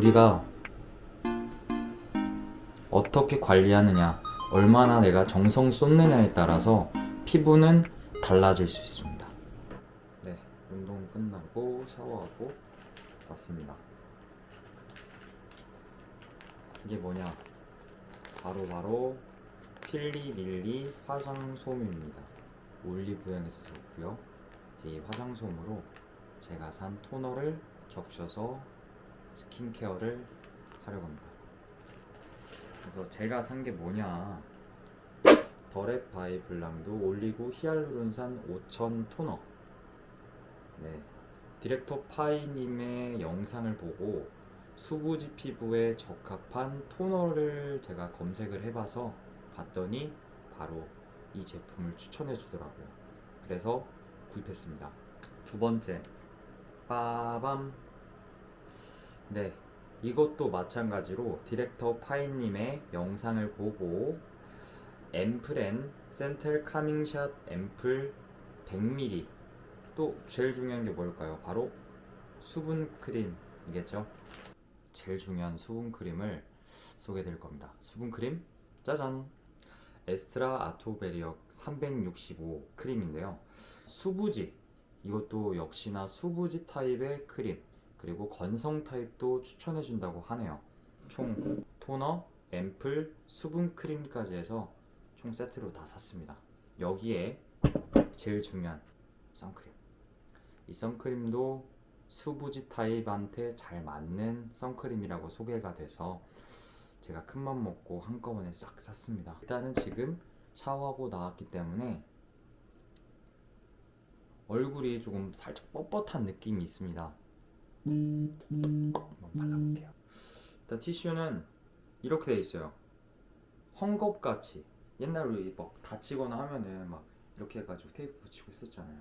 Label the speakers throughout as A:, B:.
A: 우리가 어떻게 관리하느냐, 얼마나 내가 정성 쏟느냐에 따라서 피부는 달라질 수 있습니다. 네, 운동 끝나고 샤워하고 왔습니다. 이게 뭐냐? 바로 바로 필리밀리 화장솜입니다. 올리브영에서 샀고요. 이 화장솜으로 제가 산 토너를 적셔서 스킨케어를 하려고 합니다. 그래서 제가 산 게 뭐냐? 더랩 바이 블랑도 올리고 히알루론산 5000 토너. 네. 디렉터 파이님의 영상을 보고 수부지 피부에 적합한 토너를 제가 검색을 해봐서 봤더니 바로 이 제품을 추천해 주더라고요. 그래서 구입했습니다. 두 번째, 빠밤. 네, 이것도 마찬가지로 디렉터 파이님의 영상을 보고 앰플앤 센텔 카밍샷 앰플 100ml 또 제일 중요한 게 뭘까요? 바로 수분 크림이겠죠? 제일 중요한 수분 크림을 소개드릴 겁니다. 수분 크림 짜잔! 에스트라 아토베리역 365 크림인데요. 수부지 이것도 역시나 수부지 타입의 크림 그리고 건성 타입도 추천해 준다고 하네요. 총 토너, 앰플, 수분 크림까지 해서 총 세트로 다 샀습니다. 여기에 제일 중요한 선크림. 이 선크림도 수부지 타입한테 잘 맞는 선크림이라고 소개가 돼서 제가 큰 맘 먹고 한꺼번에 싹 샀습니다. 일단은 지금 샤워하고 나왔기 때문에 얼굴이 조금 살짝 뻣뻣한 느낌이 있습니다. 한번 발라볼게요. 일단 티슈는 이렇게 돼 있어요. 헝겊같이 옛날에 우리 막 다치거나 하면은 막 이렇게 해가지고 테이프 붙이고 있었잖아요.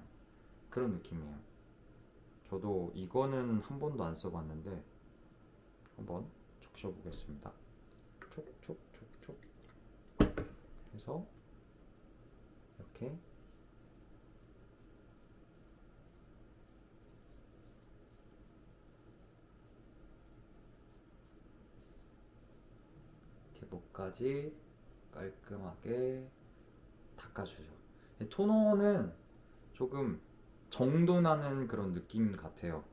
A: 그런 느낌이에요. 저도 이거는 한 번도 안 써봤는데 한번 적셔보겠습니다. 촉촉촉촉 해서 이렇게 목까지 깔끔하게 닦아주죠. 이 토너는 조금 정도 나는 그런 느낌 같아요.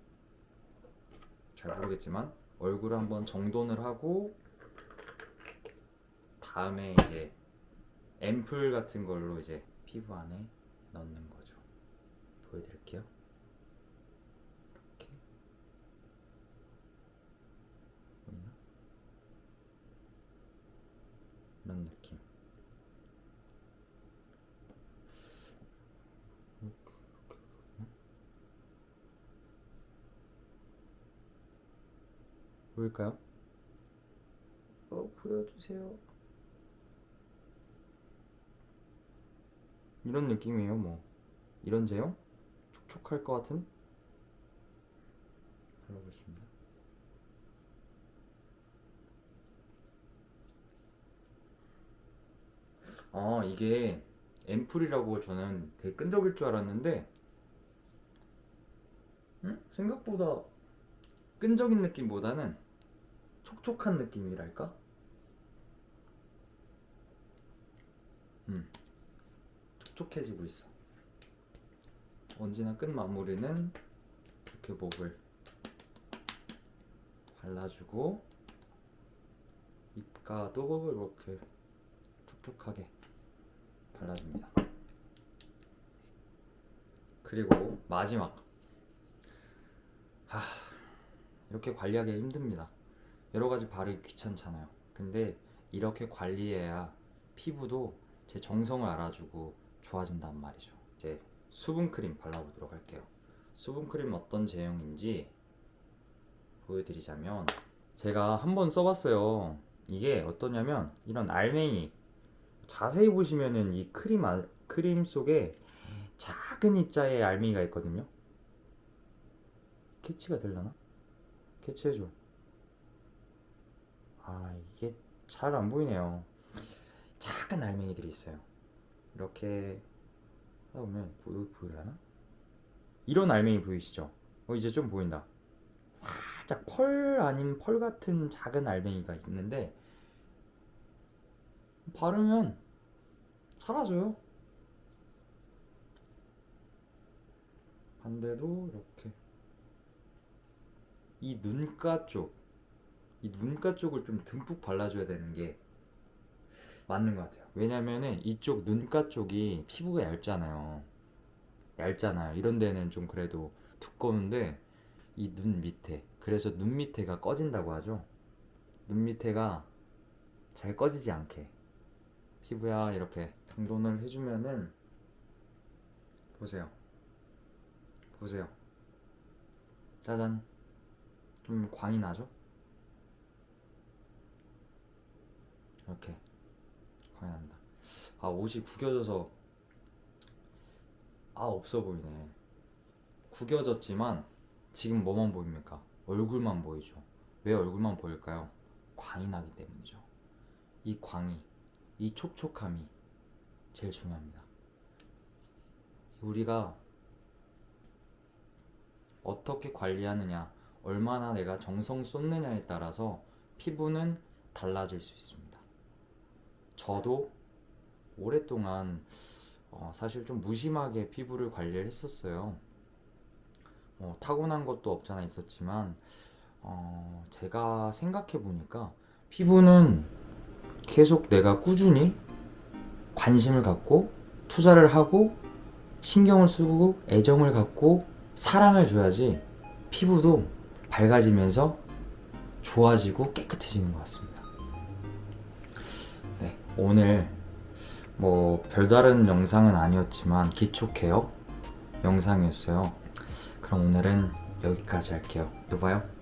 A: 잘 모르겠지만 얼굴을 한번 정돈을 하고 다음에 이제 앰플 같은 걸로 이제 피부 안에 넣는 거죠. 보여드릴게요. 이렇게 보이나? 이런 느낌. 보일까요? 어, 보여주세요. 이런 느낌이에요, 뭐. 이런 제형? 촉촉할 것 같은? 발라보겠습니다. 아, 이게 앰플이라고 저는 되게 끈적일 줄 알았는데, 음? 생각보다 끈적인 느낌보다는 촉촉한 느낌이랄까? 음, 촉촉해지고 있어. 언제나 끝 마무리는 이렇게 목을 발라주고 입가도 이렇게 촉촉하게 발라줍니다. 그리고 마지막 하, 이렇게 관리하기 힘듭니다. 여러 가지 바르기 귀찮잖아요. 근데 이렇게 관리해야 피부도 제 정성을 알아주고 좋아진단 말이죠. 이제 수분 크림 발라보도록 할게요. 수분 크림 어떤 제형인지 보여드리자면 제가 한번 써봤어요. 이게 어떠냐면 이런 알맹이 자세히 보시면은 이 크림 알- 크림 속에 작은 입자의 알맹이가 있거든요. 캐치가 되려나? 캐치해줘. 아 이게 잘 안 보이네요. 작은 알맹이들이 있어요. 이렇게 하다 보면 보이 보이려나? 이런 알맹이 보이시죠? 어 이제 좀 보인다. 살짝 펄 아닌 펄 같은 작은 알맹이가 있는데 바르면 사라져요. 반대도 이렇게 이 눈가 쪽, 이 눈가 쪽을 좀 듬뿍 발라줘야 되는 게 맞는 것 같아요. 왜냐면은 이쪽 눈가 쪽이 피부가 얇잖아요. 얇잖아요. 이런 데는 좀 그래도 두꺼운데 이 눈 밑에 그래서 눈 밑에가 꺼진다고 하죠. 눈 밑에가 잘 꺼지지 않게 피부야 이렇게 당돈을 해주면은 보세요. 보세요. 짜잔. 좀 광이 나죠? 이렇게 광이 납니다. 아 옷이 구겨져서 아 없어 보이네. 구겨졌지만 지금 뭐만 보입니까? 얼굴만 보이죠. 왜 얼굴만 보일까요? 광이 나기 때문이죠. 이 광이, 이 촉촉함이 제일 중요합니다. 우리가 어떻게 관리하느냐, 얼마나 내가 정성 쏟느냐에 따라서 피부는 달라질 수 있습니다. 저도 오랫동안 어, 사실 좀 무심하게 피부를 관리를 했었어요. 어, 타고난 것도 없잖아 있었지만 어, 제가 생각해 보니까 피부는 계속 내가 꾸준히 관심을 갖고 투자를 하고 신경을 쓰고 애정을 갖고 사랑을 줘야지 피부도 밝아지면서 좋아지고 깨끗해지는 것 같습니다. 네, 오늘 뭐 별다른 영상은 아니었지만 기초 케어 영상이었어요. 그럼 오늘은 여기까지 할게요. 또 봐요.